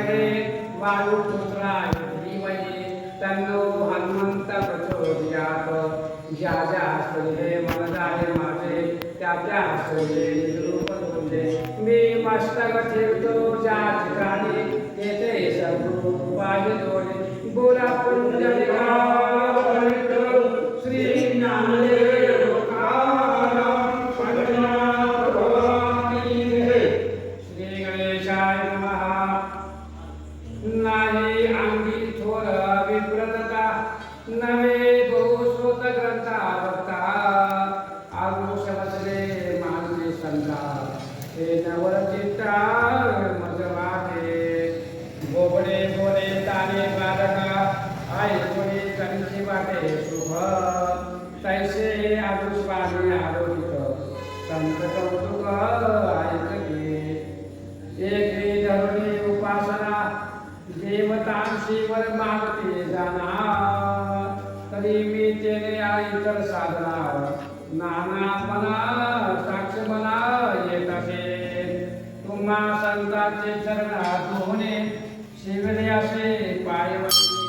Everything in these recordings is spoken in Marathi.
विद्महे वायुपुत्राय धीमहि तन्नो हनुमंत प्रचोदयात। ज्या ज्या आश्रये मन झाले माझे त्या त्या आश्रये निरूप तुझे मी मस्तक ठेवतो ज्या ठिकाणी तेथे सद्गुरु पाहिजे दोरे बोला पुंजलिका शुभ तैसे आयुष्वाने आरोपित। संत कौतुक ऐकले एक धरणी उपासना देवतांशीवर मागते जाना। तरी मी तेने इतर साधना नानापणा साक्ष मना येत असे। तुम्हा संतांचे चरण धुणे शिवले असे पायवती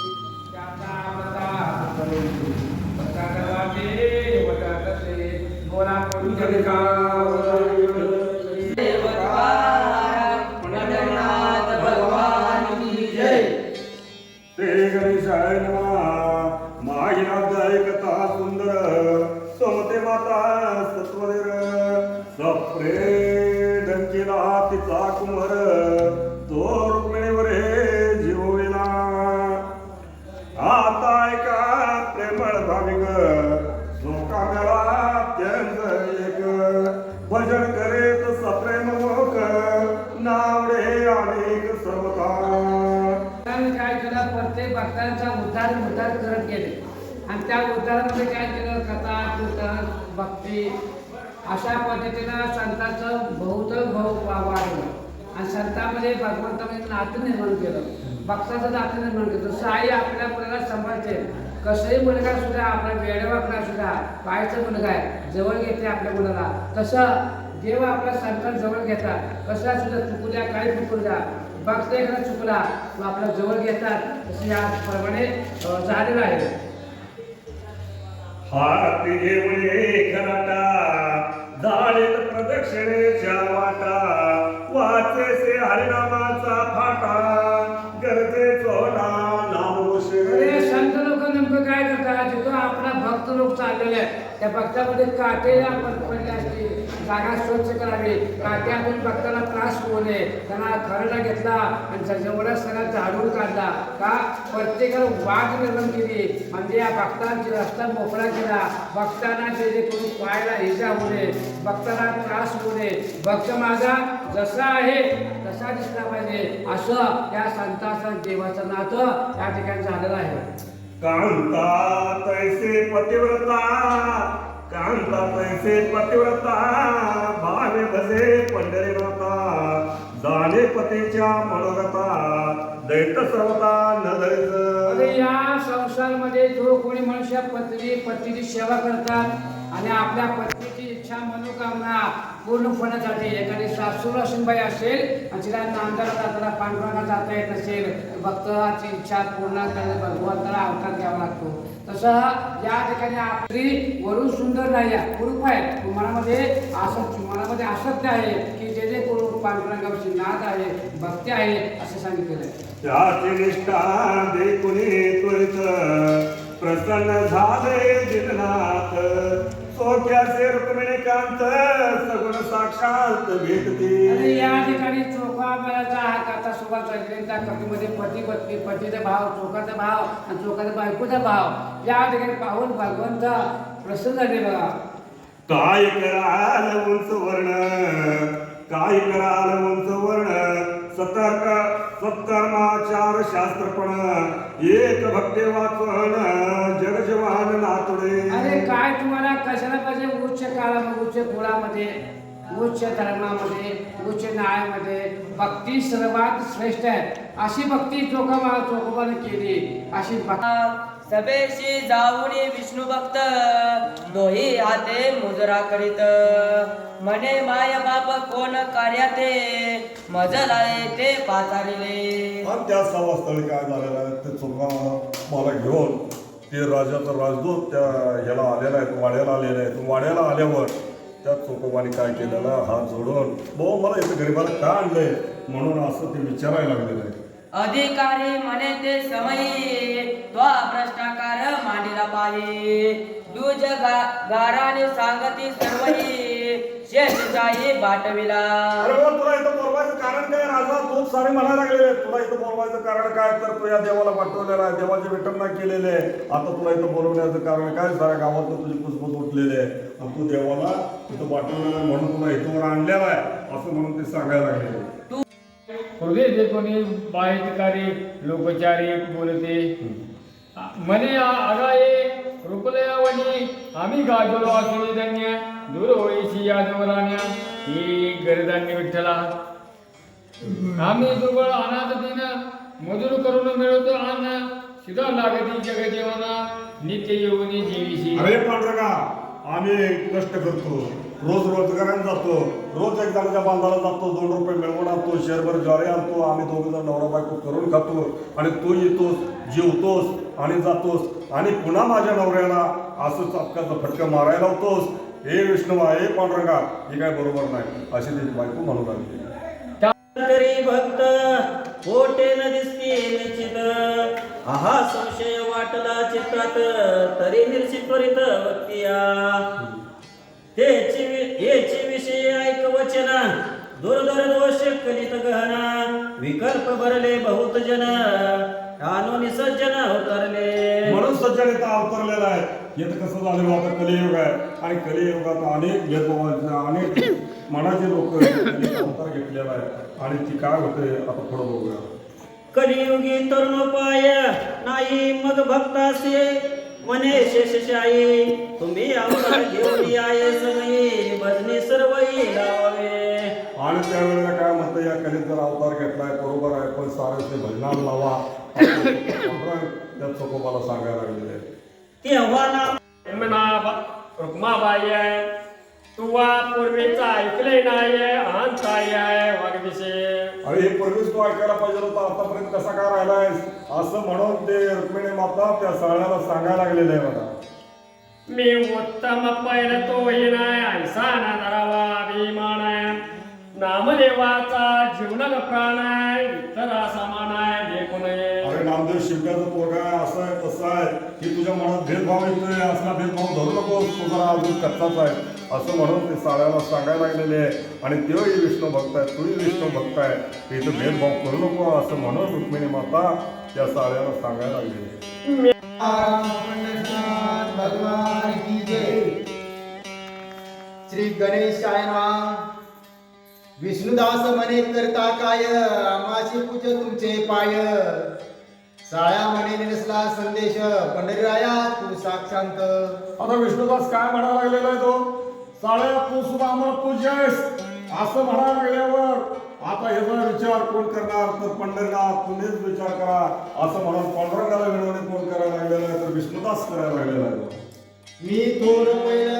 राज्य कथा सुंदर समते माता प्रत्येक भक्तांचा उद्धार उद्धार करत गेले. आणि त्या उद्धारामध्ये काय केलं? कथा कीर्तन भक्ती अशा पद्धतीनं संतांचं बहुत भाऊ वाढलं आणि संतांमध्ये भगवंतामध्ये नातं निर्माण केलं. भक्ताचं नातं निर्माण केलं. जसं आई आपल्या मुलाला सांभाळते. कसंही मुलगा सुद्धा आपला वेडवाकडा सुद्धा पायाचा मुलगा आहे जवळ घेते आपल्या मुलाला. तसं देव आपल्या संतान जवळ घेतात कशा सुद्धा चुकू द्या काही चुकू द्या भक्त एखादा चुकला तो आपल्या जवळ घेतात तसं याप्रमाणे अं, झालेलं आहे. हाती घेऊन खराटा झालेत प्रदक्षिणेच्या वाटा. वाचेसे हरिनामाचा फाटा गरजे चोला लोक चाललेले आहेत त्या भक्तामध्ये काटे आपण पडले असते जागा स्वच्छ करावी. काट्यातून भक्ताला त्रास होऊ नये. त्यांना खरडा घेतला आणि जेवढा सगळा झाडून काढला. का? प्रत्येकाला वाघ निर्माण केली. म्हणजे या भक्तांची रस्ता मोकळा केला. भक्तांना जे जे करून पाहायला इजा होऊ नये. भक्ताला त्रास होऊ नये. भक्त माझा जसा आहे तसा दिसला पाहिजे. असं या संताचं देवाचं नातं या ठिकाणी झालेलं आहे. कांता तैसे पतिव्रता कांता तैसे पतिव्रता भावे भजे पंढरीनाथा जाणे पतीच्या मनोरथा दैत सर्वता न दैत अरे या संसारमध्ये जो कोणी मनुष्य पत्नी पतीची सेवा करतात आणि आपल्या पत्नी मनोकामना पूर्ण होण्यासाठी एखादी सासू लक्ष्मीबाई असेल आणि तिला नांदाला जाताना पांडुरंगा जाता येत नसेल भक्ताची इच्छा पूर्ण करण्याला भगवंताला अवतार द्यावा लागतो. तसं या ठिकाणी आपली वरून सुंदर नाही आहे कुरूप आहे. मनामध्ये आसक्त मनामध्ये आसक्त आहे की जे जे कुरूप पांडुरंगापाशी नाद आहे भक्ती आहे असं सांगितलेलं आहे. त्याची त्वरित प्रसन्न झाले जिननाथ सोक्याचे रुक्मिणीकांत सगुण साक्षात भेटती. या ठिकाणी चोखा मेळाचा हा कथा सुरुवात झालेली त्या कथेमध्ये पती पत्नी पतीचा भाव चोखाचा भाव आणि चोखाचा बायकोचा भाव. या ठिकाणी पाहून भगवंत प्रसन्न झाले बघा. काय कराल उंच वर्ण काय कराल उंच वर्ण सतर्क सत्कर्माचार शास्त्रपण एक भक्ते वाचन जगजवान नातुडे. अरे काय तुम्हाला कशाला पाहिजे? उच्च काळामध्ये उच्च कुळामध्ये उच्च धर्मामध्ये उच्च न्यायामध्ये भक्ती सर्वात श्रेष्ठ आहे. अशी भक्ती चोखोबा चोखोबाने केली. अशी भक्ती सभेशी जाऊन विष्णू भक्त. दोही हाते मुजरा करीत. म्हणे माय बाप कोण कार्याते? मजला ते पाचारिले आणि त्या सभास्थळी काय झालेलं आहे ते चुका मला घेऊन ते राजाचा राजदूत त्या ह्याला आलेला आहे वाड्याला आलेला आहे. तो वाड्याला आल्यावर त्या चोकोबाने काय केलेलं हात जोडून भाऊ मला इथं गरीबाला का आणलंय? म्हणून असं ते विचारायला लागलेलं आहे. अधिकारी म्हणे ते समयी दुज गा- गाराने सांगती सर्वही शेषशाही बाटविला। अरे तुला इथं बोलवायचं कारण काय? राजा तू सारे म्हणायला लागले तुला इथं बोलवायचं कारण काय? तर तू या देवाला पाठवलेला आहे. देवाचे विटंबना केलेले आहे. आता तुला इथं बोलवण्याचं कारण काय? साऱ्या गावात तुझी कुसबुस उठलेली आहे. आणि तू देवाला इथं पाठवलेलं आहे म्हणून तुला इथं आणलेला आहे. असं म्हणून ते सांगायला लागले हृदय जे कोणी बाहितकारी लोकचारी बोलते. म्हणे आगाये रुपलयावनी आम्ही गाजलो असली धन्य दूर होईशी यादवराण्या ही गरजांनी विठ्ठला. आम्ही दुर्बळ अनाथ दिन मजूर करून मिळवतो अन्न सिधा लागती जग नित्य येऊनी जीविशी. अरे पांढरका आम्ही कष्ट करतो. रोज रोजगाराने जातो. रोज एक जणाच्या बांधाला जातो दोन रुपये मिळवून आणतो शहरभर ज्वारी आणतो. आम्ही दोघं जण नवरा बायको करून खातो. आणि तो येतोस जेवतोस. आणि जातोस. आणि पुन्हा माझ्या नवऱ्याला असं चापकाचं फटकं मारायला होतोस हे विष्णवा हे पांढरंगा हे काय बरोबर नाही. अशी त्याची बायको म्हणू लागली तरी भक्त कोटे न दिसते निश्चित आहा संशय वाटला चित्रात. तरी निर्षित त्वरित भक्तिया तेची याची विषय ऐक वचन. दुर्धर दोष कलित गहना. विकल्प भरले बहुत जन. कानूनी सज्जन उतरले. म्हणून सज्जन इथं अवतरलेला आहे तर कसं झालेलं आता कलियुग आहे. आणि कलियुगात अनेक भेदभावाचे अनेक मनाचे लोक अवतार घेतलेला आहे. आणि ती काय होते आता पुढं बघूया. कलियुगी तरुणोपाय नाही मग भक्तासे मने शेषशाही तुम्ही अवतार घेऊन आहे समयी भजने सर्वही लावावे. आणि त्यावेळेला काय म्हणतं या कलेत अवतार घेतलाय बरोबर आहे पण सारे ते भजनाला लावा. असं चोकोबाला सांगायला लागलेले आहे तेव्हा रुक्माबाई आहे तुवा पूर्वीचा ऐकले नाही अहंताई आहे वागदिशे अरे हे पूर्वीच तू ऐकायला पाहिजे होता आतापर्यंत कसा काय राहिलाय असं म्हणून ते रुक्मिणी माता त्या सळ्याला सांगायला लागलेले आहे मला मी उत्तम पैल तो नाही ऐसा ना धरावा अभिमान आहे नामदेवाचा जीवनक प्राण आहे इतरा समान आहे देखून रामदेव नामदेव शिवकाचं पोरगा आहे असं आहे तसं आहे. की तुझ्या मनात भेदभाव येतोय असला भेदभाव धरू नको तू जरा अजून कच्चाच आहे. असं म्हणून ते साळ्याला सांगायला लागलेले आहे. आणि तेही विष्णू भक्त आहे तूही विष्णू भक्त आहे ते इथं भेदभाव करू नको असं म्हणून रुक्मिणी माता त्या साळ्याला सांगायला लागलेली आहे. भगवान की जय श्री गणेशाय नमः. विष्णुदास मने करता काय? आमाशी पूज तुमचे पाय. साळ्या म्हणे नसला संदेश पंढरीराया तू साक्षांत. आता विष्णुदास काय म्हणायला लागलेला आहे तो? साळ्या तू सुद्धा आम्हाला पूजायस असं म्हणायला गेल्यावर आता ह्याचा विचार कोण करणार? तर पंढरीनाथ तुम्हीच विचार करा. असं म्हणून पांडुरंगाला विनवणी कोण करायला लागलेला आहे? तर विष्णुदास करायला लागलेला आहे मी थोर पहिल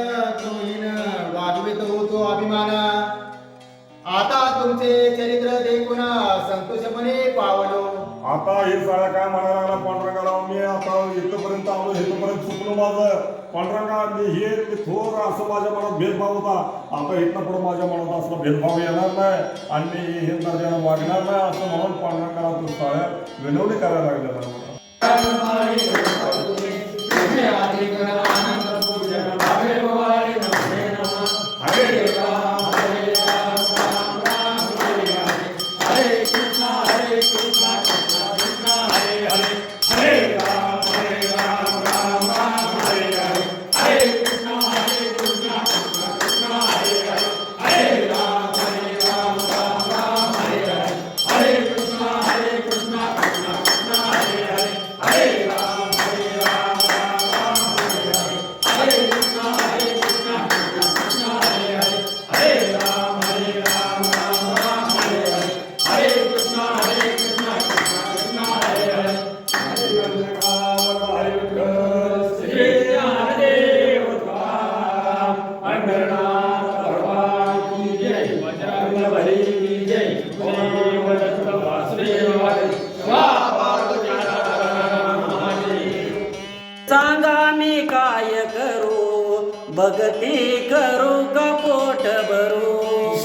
हे साळ्या काय म्हणायला लागला? पांडुरंगाला मी आता इथपर्यंत आलो इथपर्यंत चुकलो माझं. पांडुरंगा मी हे मी थोर असं माझ्या मनात भेदभाव होता. आता इथनं पुढं माझ्या मनात असला भेदभाव येणार नाही आणि मी हे दर्जानं वागणार नाही असं म्हणून पांडुरंगाला तो साळ्या विनवणी करायला लागलेला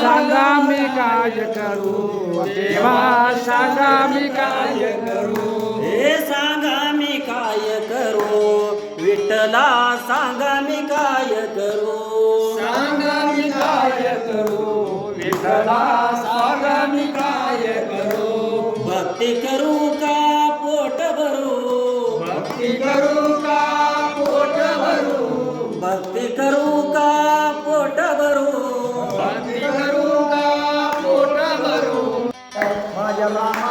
सांगा मी काय करू देवा सांगा मी काय करू हे सांगा मी काय करू विठ्ठला सांगा मी काय करू सांगा मी काय करू विठ्ठला सांगा मी काय करू भक्ती करू का पोट भरू? भक्ती करू का पोट भरू? भक्ती करू का माझ्या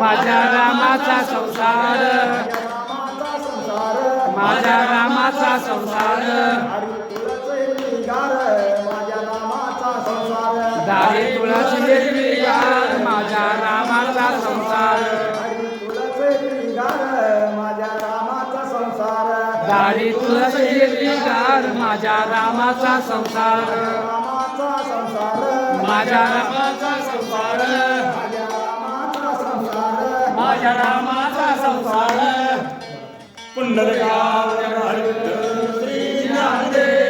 माझ्या रामाचा संसार. माझ्या रामाचा संसार. दारी गार माझ्या रामाचा संसार. दारी दाढी तुळस हिरवीगार माझ्या रामाचा संसार. माझ्या रामाचा संसार. माझ्या रामाचा संसार. पुनर्गाव श्री संसार